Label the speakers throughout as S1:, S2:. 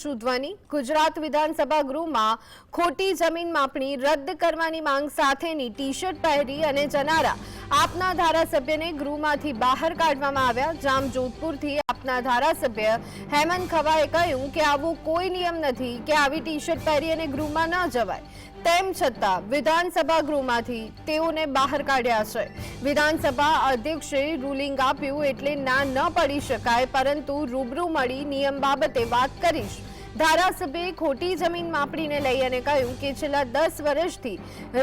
S1: શુદ્ધવાની ગુજરાત વિધાનસભા ગૃહમાં ખોટી જમીન માપણી રદ કરવાની માંગ સાથેની ટી શર્ટ પહેરી અને જનારા આપના ધારાસભ્યને ગૃહમાંથી બહાર કાઢવામાં આવ્યા. જામ જોધપુરથી આપના ધારાસભ્ય હેમંત ખવાએ કહ્યું કે આવો કોઈ નિયમ નથી કે આવી ટી શર્ટ પહેરી અને ગૃહમાં ન જવાય. તેમ છતાં વિધાનસભા ગૃહમાંથી તેઓને બહાર કાઢ્યા છે. વિધાનસભા અધ્યક્ષે રૂલિંગ આપ્યું એટલે ના ન પડી શકાય, પરંતુ રૂબરૂ મળી નિયમ બાબતે વાત કરીશ. ધારાસભ્યએ ખોટી જમીન માપણીને લઈ અને કહ્યું કે છેલ્લા દસ વર્ષથી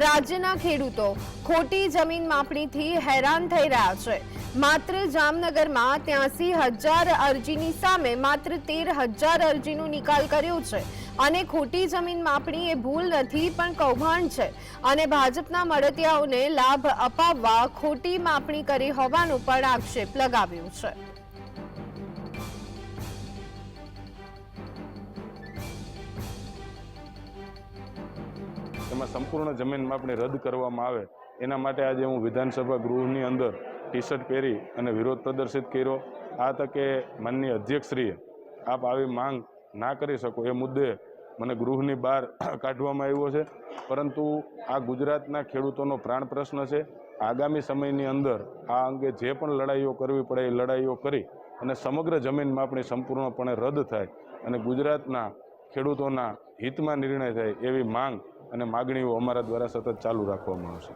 S1: રાજ્યના ખેડૂતો ખોટી જમીન માપણીથી હેરાન થઈ રહ્યા છે. માત્ર જામનગરમાં ત્યાંસી હજાર અરજીની સામે માત્ર તેર હજાર અરજીનો નિકાલ કર્યો છે અને ખોટી જમીન માપણી એ ભૂલ નથી પણ કૌભાંડ છે અને ભાજપના મળતિયાઓને લાભ અપાવવા ખોટી માપણી કરી હોવાનો પણ આક્ષેપ લગાવ્યો છે.
S2: એમાં સંપૂર્ણ જમીન માપણી રદ કરવામાં આવે. એના માટે આજે હું વિધાનસભા ગૃહની અંદર ટી શર્ટ પહેરી અને વિરોધ પ્રદર્શિત કર્યો. આ તકે માનનીય અધ્યક્ષશ્રીએ આપ આવી માંગ ના કરી શકો એ મુદ્દે મને ગૃહની બહાર કાઢવામાં આવ્યો છે. પરંતુ આ ગુજરાતના ખેડૂતોનો પ્રાણ પ્રશ્ન છે. આગામી સમયની અંદર આ અંગે જે પણ લડાઈઓ કરવી પડે એ લડાઈઓ કરી અને સમગ્ર જમીન માપણી સંપૂર્ણપણે રદ થાય અને ગુજરાતના ખેડૂતોના હિતમાં નિર્ણય થાય એવી માંગ અને માગણીઓ અમારા દ્વારા સતત ચાલુ રાખવામાં આવશે.